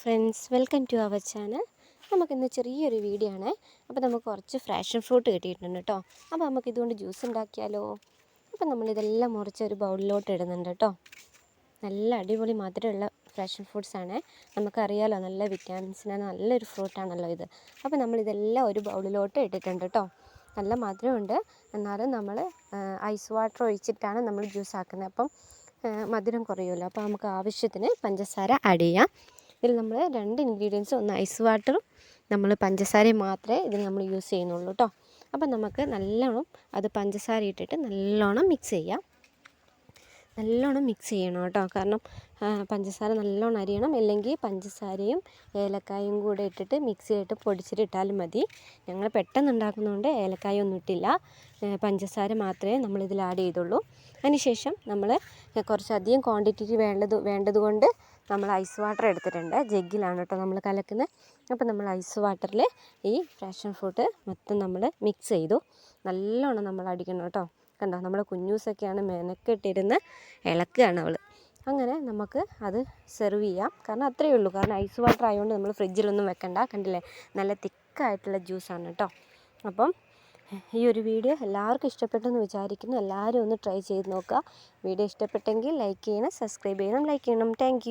Friends welcome to our channel നമുക്കിന്ന് ചെറിയൊരു video ആണ്. അപ്പോൾ നമുക്ക് കുറച്ച് ഫ്രാഷൻ ഫ്രൂട്ട് കിട്ടിയിട്ടുണ്ട് കേട്ടോ അപ്പോൾ നമുക്ക് ഇതുകൊണ്ട് ജ്യൂസ് ഉണ്ടാക്കിയാലോ? അപ്പോൾ നമ്മളിതെല്ലാം മുറിച്ച് ഒരു ബൗളിലോട്ട് ഇടുന്നുണ്ട് കേട്ടോ നല്ല അടിപൊളി മധുരമുള്ള ഫ്രാഷൻ ഫ്രൂട്ട്സ് ആണ്. നമുക്കറിയാലോ നല്ല വിറ്റാമിൻസിന് നല്ലൊരു ഫ്രൂട്ടാണല്ലോ ഇത്. അപ്പോൾ നമ്മളിതെല്ലാം ഒരു ബൗളിലോട്ട് ഇട്ടിട്ടുണ്ട് കേട്ടോ നല്ല മധുരമുണ്ട്. എന്നാലും നമ്മൾ ഐസ് വാട്ടർ ഒഴിച്ചിട്ടാണ് നമ്മൾ ജ്യൂസ് ആക്കുന്നത്. അപ്പം മധുരം കുറയുമല്ലോ. അപ്പോൾ നമുക്ക് ആവശ്യത്തിന് പഞ്ചസാര ആഡ് ചെയ്യാം. ഇതിൽ നമ്മൾ രണ്ട് ഇൻഗ്രീഡിയൻസ് ഒന്ന് ഐസ് വാട്ടറും നമ്മൾ പഞ്ചസാരയും മാത്രമേ ഇതിൽ നമ്മൾ യൂസ് ചെയ്യുന്നുള്ളൂ കേട്ടോ അപ്പം നമുക്ക് നല്ലോണം അത് പഞ്ചസാര ഇട്ടിട്ട് നല്ലോണം മിക്സ് ചെയ്യാം. നല്ലോണം മിക്സ് ചെയ്യണം കേട്ടോ കാരണം പഞ്ചസാര നല്ലോണം അരിയണം. അല്ലെങ്കിൽ പഞ്ചസാരയും ഏലക്കായും കൂടെ ഇട്ടിട്ട് മിക്സിയിലിട്ട് പൊടിച്ചിട്ട് ഇട്ടാലും മതി. ഞങ്ങൾ പെട്ടെന്ന് ഉണ്ടാക്കുന്നതുകൊണ്ട് ഏലക്കായ ഒന്നും ഇട്ടില്ല. പഞ്ചസാര മാത്രമേ നമ്മളിതിൽ ആഡ് ചെയ്തുള്ളൂ. അതിനുശേഷം നമ്മൾ കുറച്ചധികം ക്വാണ്ടിറ്റി വേണ്ടത് വേണ്ടതുകൊണ്ട് നമ്മൾ ഐസ് വാട്ടർ എടുത്തിട്ടുണ്ട്. ജഗ്ഗിലാണ് കേട്ടോ നമ്മൾ കലക്കുന്നത്. അപ്പോൾ നമ്മൾ ഐസ് വാട്ടറിൽ ഈ പാഷൻ ഫ്രൂട്ട് മൊത്തം നമ്മൾ മിക്സ് ചെയ്തു. നല്ലോണം നമ്മൾ അടിക്കണം കേട്ടോ. കണ്ടോ നമ്മുടെ കുഞ്ഞൂസൊക്കെയാണ് മെനക്കെട്ടിരുന്ന് ഇളക്കുകയാണ് അവൾ അങ്ങനെ നമുക്ക് അത് സെർവ് ചെയ്യാം. കാരണം അത്രയേ ഉള്ളൂ. കാരണം ഐസ് വാട്ടർ ആയതുകൊണ്ട് നമ്മൾ ഫ്രിഡ്ജിലൊന്നും വെക്കണ്ട. കണ്ടില്ലേ? നല്ല തിക്കായിട്ടുള്ള ജ്യൂസാണ് കേട്ടോ. അപ്പം ഈ ഒരു വീഡിയോ എല്ലാവർക്കും ഇഷ്ടപ്പെട്ടെന്ന് വിചാരിക്കുന്നു. എല്ലാവരും ഒന്ന് ട്രൈ ചെയ്ത് നോക്കുക. വീഡിയോ ഇഷ്ടപ്പെട്ടെങ്കിൽ ലൈക്ക് ചെയ്യണം സബ്സ്ക്രൈബ് ചെയ്യണം ലൈക്ക് ചെയ്യണം. താങ്ക്